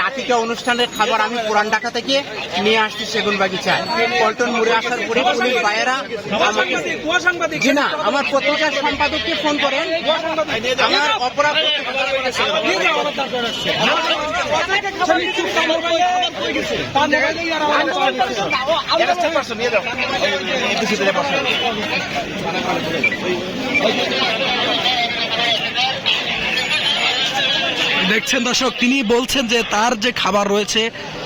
আতিকা অনুষ্ঠানের খাবার আমি পুরান ঢাকা থেকে নিয়ে আসছি সেগুন বাগিচায় পল্টন মোড়ে আসার পরে পুলিশ ভাইয়েরা জি না আমার পত্রিকার সম্পাদককে ফোন করেন আমার অপরাধ দেখছেন দর্শক, তিনি বলছেন যে তার যে খাবার রয়েছে,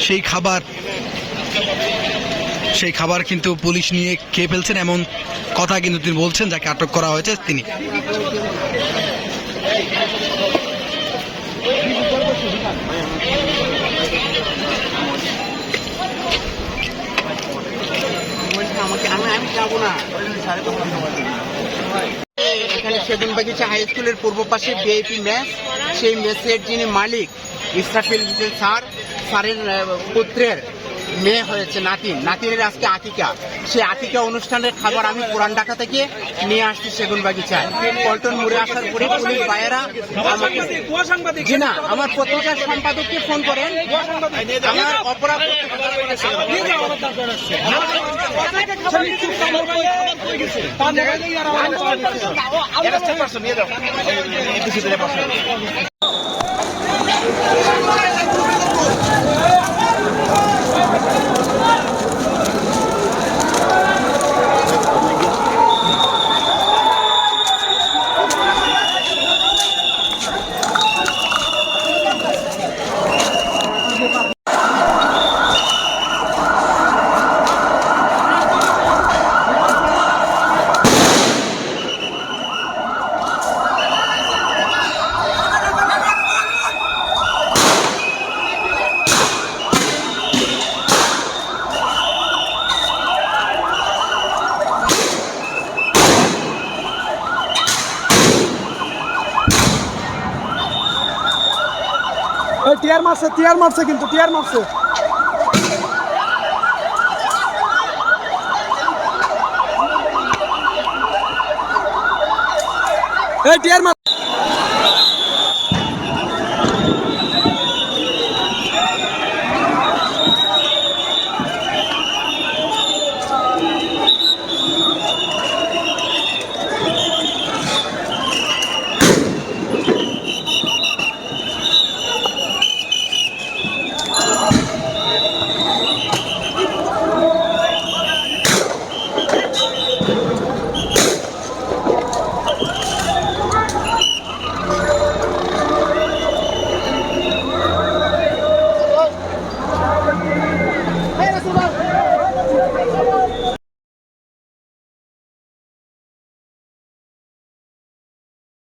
সেই খাবার সেই খাবার কিন্তু পুলিশ নিয়ে খেয়ে ফেলছেন এমন কথা কিন্তু তিনি বলছেন, যাকে আটক করা হয়েছে তিনি। আমাকে আমি আমি যাব না এখানে সেগুন বাগিচা হাই স্কুলের পূর্ব পাশে বিআইপি মেস সেই মেসের যিনি মালিক, ইসরাফিল স্যার স্যারের পুত্রের মেয়ে হয়েছে নাতিন নাতিনের আজকে আতিকা। সেই আতিকা অনুষ্ঠানের খাবার আমি পুরান ঢাকা থেকে নিয়ে আসছি সেগুন বাগিচায় পল্টন মোড়ে আসার পরে পুলিশ জি না, আমার পত্রিকার সম্পাদককে ফোন করেন। আমার অপরাধ টিয়ার মারছে টিয়ার মারছে কিন্তু টিয়ার মারছে। টিয়ার মার